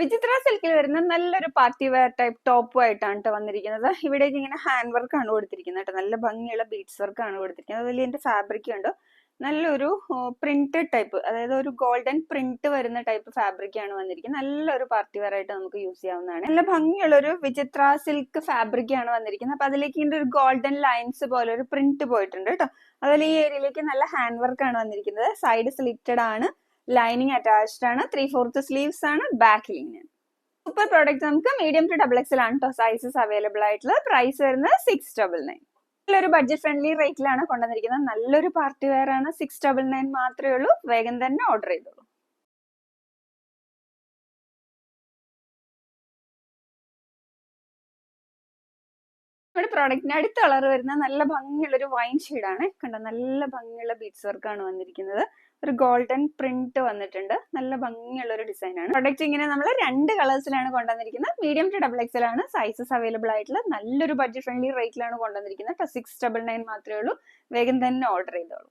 വിചിത്ര സിൽക്കിൽ വരുന്ന നല്ലൊരു പാർട്ടി വെയർ ടൈപ്പ് ടോപ്പും ആയിട്ടാണ് കേട്ടോ വന്നിരിക്കുന്നത്. ഇവിടെ ഇങ്ങനെ ഹാൻഡ് വർക്ക് ആണ് കൊടുത്തിരിക്കുന്നത് കേട്ടോ നല്ല ഭംഗിയുള്ള ബീഡ്സ് വർക്ക് ആണ് കൊടുത്തിരിക്കുന്നത്. അതിൽ ഇതിന്റെ ഫാബ്രിക് ഉണ്ട്? നല്ലൊരു പ്രിന്റഡ് ടൈപ്പ് അതായത് ഒരു ഗോൾഡൻ പ്രിന്റ് വരുന്ന ടൈപ്പ് ഫാബ്രിക് ആണ് വന്നിരിക്കുന്നത്. നല്ലൊരു പാർട്ടി വെയർ ആയിട്ട് നമുക്ക് യൂസ് ചെയ്യാവുന്നതാണ്. നല്ല ഭംഗിയുള്ള ഒരു വിചിത്ര സിൽക്ക് ഫാബ്രിക് ആണ് വന്നിരിക്കുന്നത്. അപ്പൊ അതിലേക്ക് ഇതിന്റെ ഒരു ഗോൾഡൻ ലൈൻസ് പോലെ ഒരു പ്രിന്റ് പോയിട്ടുണ്ട് കേട്ടോ അതുപോലെ ഈ ഏരിയയിലേക്ക് നല്ല ഹാൻഡ് വർക്ക് ആണ് വന്നിരിക്കുന്നത്. സൈഡ് സ്ലിറ്റഡ് ആണ്. ലൈനിങ് അറ്റാച്ച്ഡ് ആണ്. ത്രീ ഫോർത്ത് സ്ലീവ്സ് ആണ്. ബാക്ക് ലൈനിങ് സൂപ്പർ പ്രോഡക്റ്റ് നമുക്ക് മീഡിയം ടു ഡബിൾ എക്സൽ ആണ് സൈസസ് അവൈലബിൾ ആയിട്ടുള്ളത്. പ്രൈസ് വരുന്നത് സിക്സ് ഡബിൾ നയൻ നല്ലൊരു ബഡ്ജറ്റ് ഫ്രണ്ട്ലി റേറ്റിലാണ് കൊണ്ടുവന്നിരിക്കുന്നത്. നല്ലൊരു പാർട്ടി വെയർ ആണ്. സിക്സ് ഡബിൾ നയൻ മാത്രമേ ഉള്ളൂ. വേഗം തന്നെ ഓർഡർ ചെയ്തോളൂ. നമ്മുടെ പ്രോഡക്റ്റിന്റെ അടുത്ത കളർ വരുന്ന നല്ല ഭംഗിയുള്ള ഒരു വൈൻ ആണ്. കണ്ടോ? നല്ല ഭംഗിയുള്ള ബീഡ്സ് വർക്ക് ആണ് വന്നിരിക്കുന്നത്. ഒരു ഗോൾഡൻ പ്രിന്റ് വന്നിട്ടുണ്ട്. നല്ല ഭംഗിയുള്ള ഒരു ഡിസൈൻ ആണ്. പ്രൊഡക്റ്റ് ഇങ്ങനെ നമ്മൾ രണ്ട് കളേഴ്സിലാണ് കൊണ്ടുവന്നിരിക്കുന്നത്. മീഡിയം ടു ഡബിൾ എക്സൽ ആണ്. സൈസസ് അവൈലബിൾ ആയിട്ടുള്ള നല്ലൊരു ബഡ്ജറ്റ് ഫ്രണ്ട്ലി റേറ്റിലാണ് കൊണ്ടുവന്നിരിക്കുന്നത്. സിക്സ് ഡബിൾ നയൻ മാത്രമേ ഉള്ളൂ. വേഗം തന്നെ ഓർഡർ ചെയ്തോളൂ.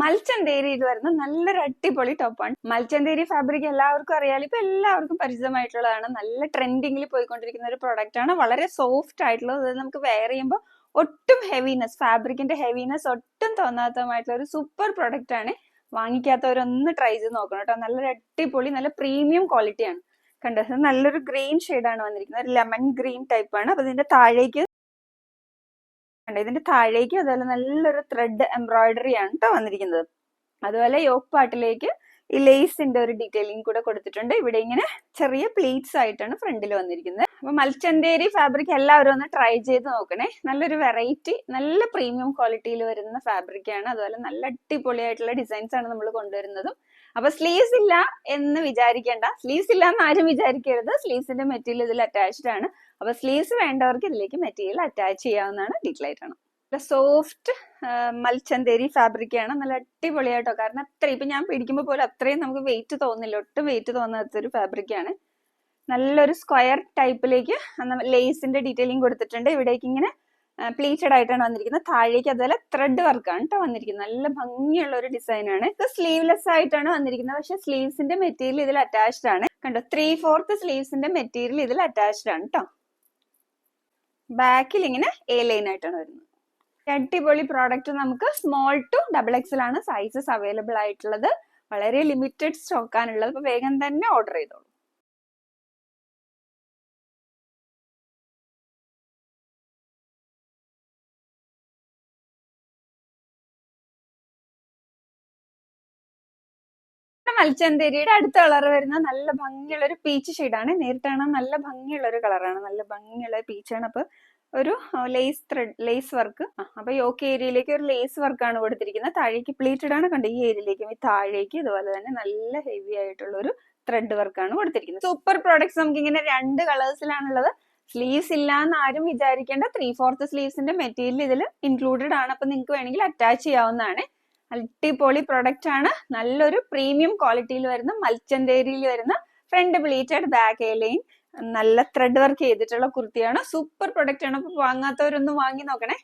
മൽച്ചന്തേരിയിൽ വരുന്ന നല്ലൊരു അടിപൊളി ടോപ്പാണ് മൽച്ചന്തേരി ഫാബ്രിക് എല്ലാവർക്കും അറിയാലോ. ഇപ്പൊ എല്ലാവർക്കും പരിചിതമായിട്ടുള്ളതാണ്. നല്ല ട്രെൻഡിങ്ങിൽ പോയിക്കൊണ്ടിരിക്കുന്ന ഒരു പ്രൊഡക്റ്റ് ആണ്. വളരെ സോഫ്റ്റ് ആയിട്ടുള്ളത് അത് നമുക്ക് വെയർ ചെയ്യുമ്പോൾ ഒട്ടും ഹെവിനെസ് ഫാബ്രിക്കിന്റെ ഹെവിനെസ് ഒട്ടും തോന്നാത്തതുമായിട്ടുള്ള ഒരു സൂപ്പർ പ്രൊഡക്റ്റ് ആണ്. വാങ്ങിക്കാത്തവരൊന്ന് ട്രൈ ചെയ്ത് നോക്കണം കേട്ടോ. നല്ലൊരു അടിപൊളി നല്ല പ്രീമിയം ക്വാളിറ്റിയാണ് കണ്ടത് നല്ലൊരു ഗ്രീൻ ആണ് വന്നിരിക്കുന്നത്. ലെമൺ ഗ്രീൻ ടൈപ്പ് ആണ്. അപ്പൊ ഇതിന്റെ താഴേക്ക് കണ്ടോ ഇതിന്റെ താഴേക്ക് അതുപോലെ നല്ലൊരു ത്രെഡ് എംബ്രോയിഡറി ആണ് കേട്ടോ വന്നിരിക്കുന്നത്. അതുപോലെ യോക്ക് പാട്ടിലേക്ക് ഈ ലേസിന്റെ ഒരു ഡീറ്റെയിലിംഗ് കൂടെ കൊടുത്തിട്ടുണ്ട്. ഇവിടെ ഇങ്ങനെ ചെറിയ പ്ലീറ്റ്സ് ആയിട്ടാണ് ഫ്രണ്ടിൽ വന്നിരിക്കുന്നത്. അപ്പൊ മൽച്ചന്തേരി ഫാബ്രിക് എല്ലാവരും ഒന്ന് ട്രൈ ചെയ്ത് നോക്കണേ. നല്ലൊരു വെറൈറ്റി നല്ല പ്രീമിയം ക്വാളിറ്റിയിൽ വരുന്ന ഫാബ്രിക് ആണ്. അതുപോലെ നല്ല അടിപൊളിയായിട്ടുള്ള ഡിസൈൻസ് ആണ് നമ്മൾ കൊണ്ടുവരുന്നതും. അപ്പൊ സ്ലീവ്സ് ഇല്ല എന്ന് വിചാരിക്കേണ്ട. സ്ലീവ്സ് ഇല്ല എന്ന് ആരും വിചാരിക്കരുത്. സ്ലീവ്സിന്റെ മെറ്റീരിയൽ ഇതിൽ അറ്റാച്ച്ഡ് ആണ്. അപ്പൊ സ്ലീവ്സ് വേണ്ടവർക്ക് ഇതിലേക്ക് മെറ്റീരിയൽ അറ്റാച്ച് ചെയ്യാവുന്നതാണ് ഡീറ്റെയിൽ ആണ്. സോഫ്റ്റ് മൽച്ചന്തേരി ഫാബ്രിക് ആണ്. നല്ല അടിപൊളിയായിട്ടോ. കാരണം അത്ര ഇപ്പൊ ഞാൻ പിടിക്കുമ്പോൾ പോലും അത്രയും നമുക്ക് വെയിറ്റ് തോന്നില്ല. ഒട്ടും വെയിറ്റ് തോന്നാത്ത ഒരു ഫാബ്രിക് ആണ്. നല്ലൊരു സ്ക്വയർ ടൈപ്പിലേക്ക് ലേസിന്റെ ഡീറ്റെയിലിംഗ് കൊടുത്തിട്ടുണ്ട്. ഇവിടേക്ക് ഇങ്ങനെ പ്ലീറ്റഡ് ആയിട്ടാണ് വന്നിരിക്കുന്നത്. താഴേക്ക് അതുപോലെ ത്രെഡ് വർക്കാണ് കേട്ടോ വന്നിരിക്കുന്നത്. നല്ല ഭംഗിയുള്ള ഒരു ഡിസൈൻ ആണ്. ഇത് സ്ലീവ്ലെസ് ആയിട്ടാണ് വന്നിരിക്കുന്നത്. പക്ഷെ സ്ലീവ്സിന്റെ മെറ്റീരിയൽ ഇതിൽ അറ്റാച്ച്ഡ് ആണ്. കണ്ടോ? ത്രീ ഫോർത്ത് സ്ലീവ്സിന്റെ മെറ്റീരിയൽ ഇതിൽ അറ്റാച്ച്ഡ് ആണ് കേട്ടോ ബാക്കിൽ ഇങ്ങനെ എ ലൈൻ ആയിട്ടാണ് വരുന്നത്. അടിപൊളി പ്രോഡക്റ്റ് നമുക്ക് സ്മോൾ ടു ഡബിൾ എക്സൽ ആണ് സൈസസ് അവൈലബിൾ ആയിട്ടുള്ളത്. വളരെ ലിമിറ്റഡ് സ്റ്റോക്ക് ആണുള്ളത്. അപ്പൊ വേഗം തന്നെ ഓർഡർ ചെയ്തോളൂ. മൽച്ചന്തേരിയുടെ അടുത്ത കളർ വരുന്ന നല്ല ഭംഗിയുള്ള ഒരു പീച്ച് ഷെയ്ഡാണ് നേരിട്ട് കാണാൻ നല്ല ഭംഗിയുള്ള ഒരു കളറാണ്. നല്ല ഭംഗിയുള്ള പീച്ചാണ് അപ്പൊ ഒരു ലേസ് ത്രെഡ് ലേസ് വർക്ക് അപ്പൊ യോക്ക് ഏരിയയിലേക്ക് ഒരു ലേസ് വർക്കാണ് കൊടുത്തിരിക്കുന്നത്. താഴേക്ക് പ്ലീറ്റഡ് ആണ്. കണ്ടത് ഈ ഏരിയയിലേക്ക് ഈ താഴേക്ക് ഇതുപോലെ തന്നെ നല്ല ഹെവി ആയിട്ടുള്ള ഒരു ത്രെഡ് വർക്കാണ് കൊടുത്തിരിക്കുന്നത്. സൂപ്പർ പ്രോഡക്ട്സ് നമുക്ക് ഇങ്ങനെ രണ്ട് കളേഴ്സിലാണുള്ളത് സ്ലീവ്സ് ഇല്ല എന്ന് ആരും വിചാരിക്കേണ്ട. ത്രീ ഫോർത്ത് സ്ലീവ്സിന്റെ മെറ്റീരിയൽ ഇതിൽ ഇൻക്ലൂഡഡ് ആണ്. അപ്പൊ നിങ്ങൾക്ക് വേണമെങ്കിൽ അറ്റാച്ച് ചെയ്യാവുന്നതാണ്. അടിപൊളി പ്രൊഡക്റ്റ് ആണ്. നല്ലൊരു പ്രീമിയം ക്വാളിറ്റിയിൽ വരുന്ന മൽച്ചന്തേരിയിൽ വരുന്ന front pleated back A line നല്ല ത്രെഡ് വർക്ക് ചെയ്തിട്ടുള്ള കുർത്തിയാണ്. സൂപ്പർ പ്രൊഡക്റ്റ് ആണ്. വാങ്ങാത്തവരൊന്നും വാങ്ങി നോക്കണേ.